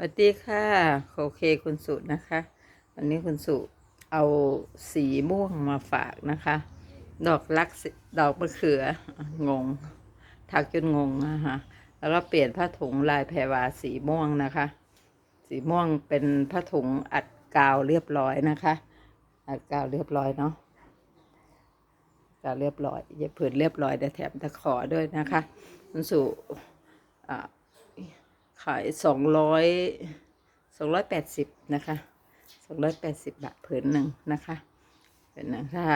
สวัสดีค่ะ โอเคคุณสุนะคะ วันนี้คุณสุเอาสีม่วงมาฝากนะคะ ดอกลักดอกมะเขืองง ถักจนงงนะคะแล้วก็เปลี่ยนผ้าถุงลายแพรวาสีม่วงนะคะ สีม่วงเป็นผ้าถุงอัดกาวเรียบร้อยนะคะ อัดกาวเรียบร้อยเนาะกาวเรียบร้อยเย็บผืนเรียบร้อยแต่แถมตะขอด้วยนะคะ คุณสุอ่า ขายสองร้อยสองร้อยแปดสิบนะคะสองร้อยแปดสิบบาทผืนหนึ่งนะคะเป็นหนึ่งถ้า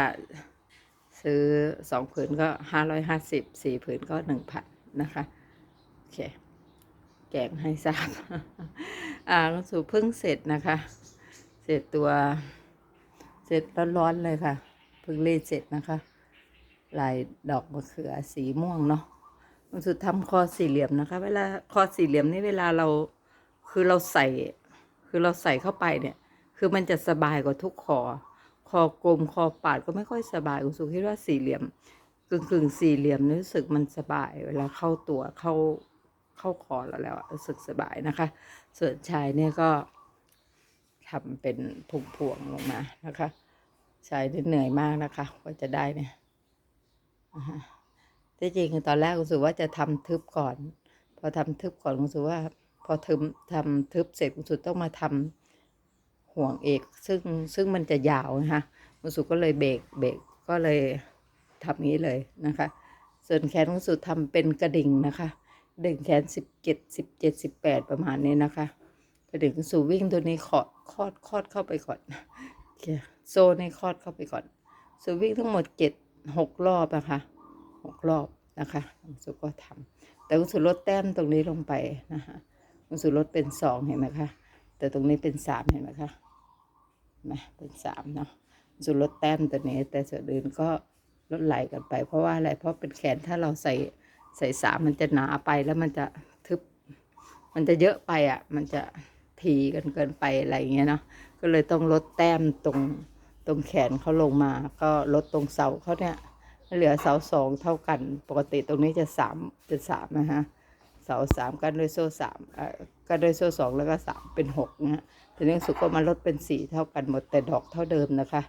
ซื้อสองผืนก็ห้าร้อยห้าสิบสี่ผืนก็หนึ่งพันนะคะโอเคแกงให้ทราบอ่าสู่เพิ่งเสร็จนะคะ เสร็จตัว เสร็จร้อนๆเลยค่ะเพิ่งรีดเสร็จนะคะ ลายดอกมะเขือสีม่วงเนาะ มันสุดทำคอสี่เหลี่ยมนะคะ เวลาคอสี่เหลี่ยมนี่เวลาเราคือเราใส่ คือเราใส่เข้าไปเนี่ย คือมันจะสบายกว่าทุกคอคอกลมคอปาดก็ไม่ค่อยสบายคุณสุคิดว่าสี่เหลี่ยมกึ่งกึ่งๆสี่เหลี่ยมรู้สึกมันสบาย เวลาเข้าตัวเข้าเข้าคอเราแล้วรู้สึกสบายนะคะ ส่วนชายเนี่ยก็ทำเป็นพวงๆลงมานะคะ ชายนี่เหนื่อยมากนะคะกว่าจะได้เนี่ยอ่าฮะ ที่จริงตอนแรกรู้สึกว่าจะทำทึบก่อน พอทำทึบก่อนรู้สึกว่า พอทึบทำทึบเสร็จรู้สึกต้องมาทำห่วงเอกซึ่งซึ่งมันจะยาวนะคะรู้สึกก็เลยเบรกเบรกก็เลยทำนี้เลยนะคะ ส่วนแขนรู้สึกทำเป็นกระดิ่งนะคะดึงแขนสิบเจ็ดสิบเจ็ดสิบแปดประมาณนี้นะคะกระดิ่งสู่วิ่งตัวนี้ขอดคอดคอดเข้าไปก่อนโซ่ในคอดเข้าไปก่อนสู่วิ่งทั้งหมดเจ็ดหกรอบนะคะ หกรอบนะคะคุณสุก็ทำแต่คุณสุลดแต้มตรงนี้ลงไปนะคะคุณสุลดเป็นสองเห็นไหมคะแต่ตรงนี้เป็นสามเห็นไหมคะนะเป็นสามเนาะคุณสุลดแต้มตัวนี้ แต่ส่วนอื่นก็ลดไหลกันไป เพราะว่าอะไรเพราะเป็นแขนถ้าเราใส่ใส่สามมันจะหนาไปแล้วมันจะทึบ มันจะเยอะไปอะ มันจะทีกันเกินไปอะไรอย่างเงี้ยเนาะก็เลยต้องลดแต้มตรงตรงแขนเขาลงมา ก็ลดตรงเสาเขาเนี่ย เหลือเสาสองเท่ากัน ปกติตรงนี้จะสามจะสามนะฮะเสาสามกันด้วยโซ่สามเอ่อกันด้วยโซ่สองแล้วก็สามเป็นหกนะฮะทีนี้สุกก็มาลดเป็นสี่เท่ากันหมดแต่ดอกเท่าเดิมนะคะ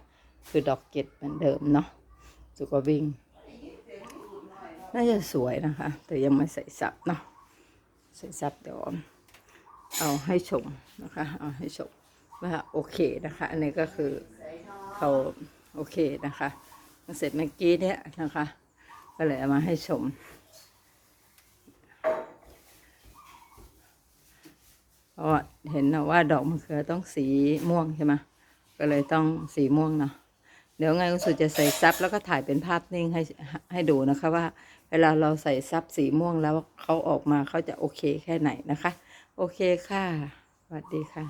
คือดอกเกตเหมือนเดิมเนาะสุกก็วิ่ง น่าจะสวยนะคะ แต่ยังไม่ใส่ซับเนาะใส่ซับเดี๋ยวเอาให้ชมนะคะ เอาให้ชมว่าโอเคนะคะ อันนี้ก็คือเขาโอเคนะคะ เสร็จเมื่อกี้เนี่ยนะคะ ก็เลยเอามาให้ชม เพราะเห็นนะว่าดอกมะเขือต้องสีม่วงใช่ไหมก็เลยต้องสีม่วงเนาะเดี๋ยวไงคุณสุจะใส่ซับแล้วก็ถ่ายเป็นภาพนิ่งให้ให้ดูนะคะว่า เวลาเราใส่ซับสีม่วงแล้วเขาออกมาเขาจะโอเคแค่ไหนนะคะ โอเคค่ะสวัสดีค่ะ